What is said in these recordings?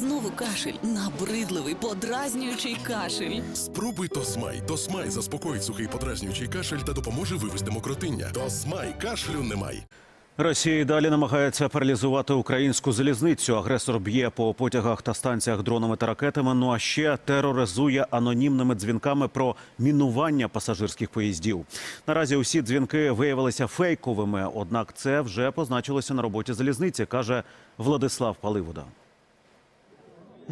Знову кашель, набридливий, подразнюючий кашель. Спробуй Тосмай. Тосмай заспокоїть сухий подразнюючий кашель та допоможе вивести мокротиння. Тосмай кашлю немає. Росія далі намагається паралізувати українську залізницю. Агресор б'є по потягах та станціях дронами та ракетами. Ну а ще тероризує анонімними дзвінками про мінування пасажирських поїздів. Наразі усі дзвінки виявилися фейковими. Однак це вже позначилося на роботі залізниці, каже Владислав Паливода.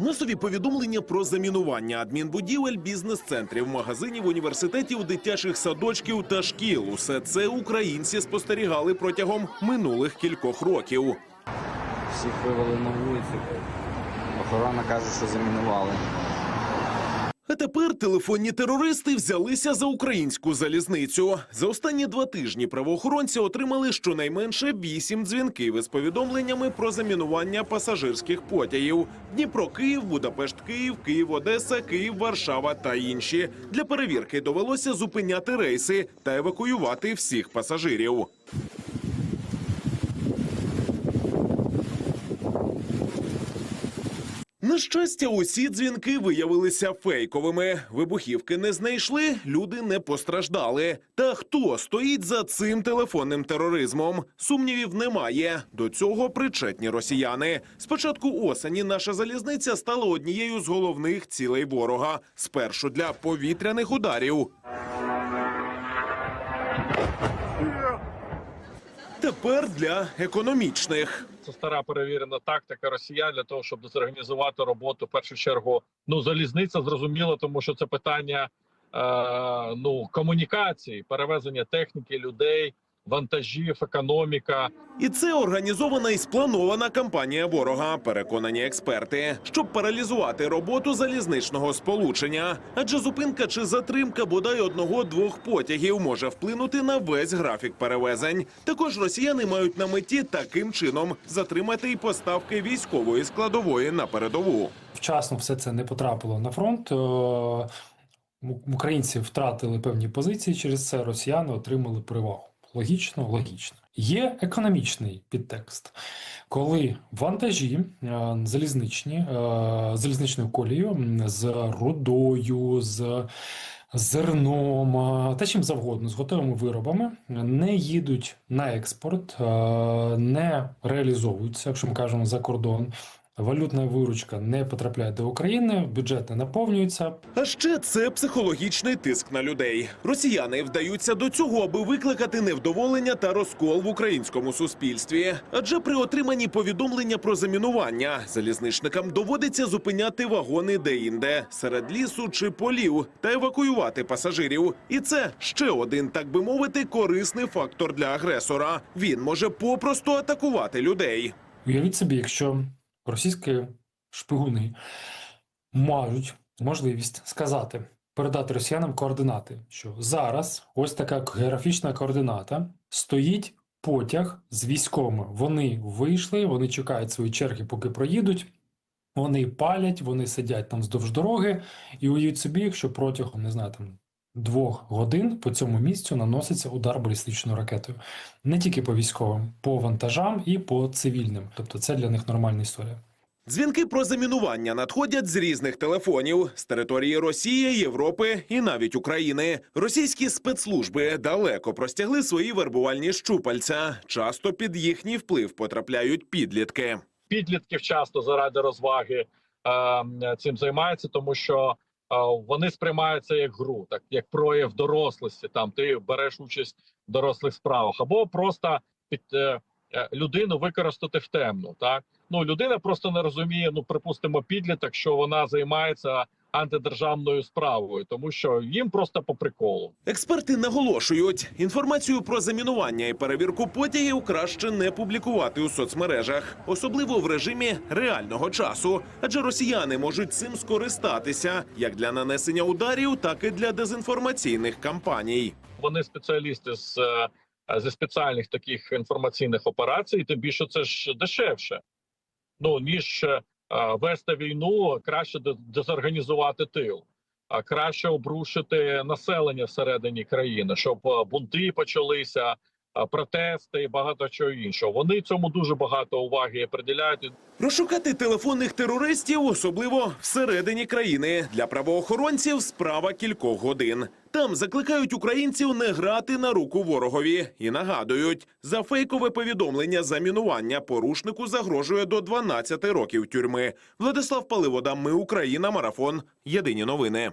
Масові повідомлення про замінування адмінбудівель, бізнес-центрів, магазинів, університетів, дитячих садочків та шкіл. Усе це українці спостерігали протягом минулих кількох років. Всіх вивели на вулицю. Охорона каже, що замінували. А тепер телефонні терористи взялися за українську залізницю. За останні два тижні правоохоронці отримали щонайменше вісім дзвінків із повідомленнями про замінування пасажирських потягів: Дніпро, Київ, Будапешт, Київ, Київ, Одеса, Київ, Варшава та інші. Для перевірки довелося зупиняти рейси та евакуювати всіх пасажирів. Щастя, усі дзвінки виявилися фейковими. Вибухівки не знайшли, люди не постраждали. Та хто стоїть за цим телефонним тероризмом? Сумнівів немає. До цього причетні росіяни. З початку осені наша залізниця стала однією з головних цілей ворога. Спершу для повітряних ударів. Тепер для економічних. Це стара перевірена тактика росіян для того, щоб зорганізувати роботу. В першу чергу, ну залізниця зрозуміло, тому що це питання е, ну комунікації, перевезення техніки, людей, вантажів, економіка. І це організована і спланована кампанія ворога, переконані експерти, щоб паралізувати роботу залізничного сполучення. Адже зупинка чи затримка бодай одного-двох потягів може вплинути на весь графік перевезень. Також росіяни мають на меті таким чином затримати й поставки військової складової на передову. вчасно все це не потрапило на фронт. е, Українці втратили певні позиції через це, росіяни отримали перевагу. Логічно, логічно. Є економічний підтекст, коли вантажі е, залізничні, е, залізничною колією з рудою, з зерном е, та чим завгодно, з готовими виробами не їдуть на експорт, не реалізовуються, якщо ми кажемо за кордон. Валютна виручка не потрапляє до України, бюджет не наповнюється. А ще це психологічний тиск на людей. Росіяни вдаються до цього, аби викликати невдоволення та розкол в українському суспільстві. Адже при отриманні повідомлення про замінування залізничникам доводиться зупиняти вагони де-інде, серед лісу чи полів та евакуювати пасажирів. І це ще один, так би мовити, корисний фактор для агресора. Він може попросту атакувати людей. Уявіть собі, якщо російські шпигуни мають можливість сказати, передати росіянам координати, що зараз ось така географічна координата стоїть потяг з військовими. Вони вийшли, вони чекають свої черги, поки проїдуть. Вони палять, вони сидять там вздовж дороги, і уявіть собі, якщо протягом не знаю там двох годин по цьому місцю наноситься удар балістичною ракетою не тільки по військовим, по вантажам і по цивільним. Тобто це для них нормальна історія. Дзвінки про замінування надходять з різних телефонів з території Росії, Європи і навіть України. Російські спецслужби далеко простягли свої вербувальні щупальця. Часто під їхній вплив потрапляють підлітки. Підлітків часто заради розваги е, цим займаються, тому що вони сприймаються як гру, так як прояв дорослості. Там ти береш участь в дорослих справах, або просто під е, е, людину використати в темну. Так ну людина просто не розуміє. Ну припустимо, підліток, що вона займається антидержавною справою, тому що їм просто по приколу. Експерти наголошують, інформацію про замінування і перевірку потягів краще не публікувати у соцмережах, особливо в режимі реального часу, адже росіяни можуть цим скористатися як для нанесення ударів, так і для дезінформаційних кампаній. Вони спеціалісти з е, зі спеціальних таких інформаційних операцій, тим більше це ж дешевше. Ну ніж е, вести війну, краще де- дезорганізувати тил, а краще обрушити населення всередині країни, щоб бунти почалися, протести і багато чого іншого. Вони цьому дуже багато уваги приділяють. Розшукати телефонних терористів, особливо всередині країни, для правоохоронців справа кількох годин. Там закликають українців не грати на руку ворогові і нагадують, за фейкове повідомлення замінування порушнику загрожує до 12 років тюрми. Владислав Паливода, Ми Україна, марафон. Єдині новини.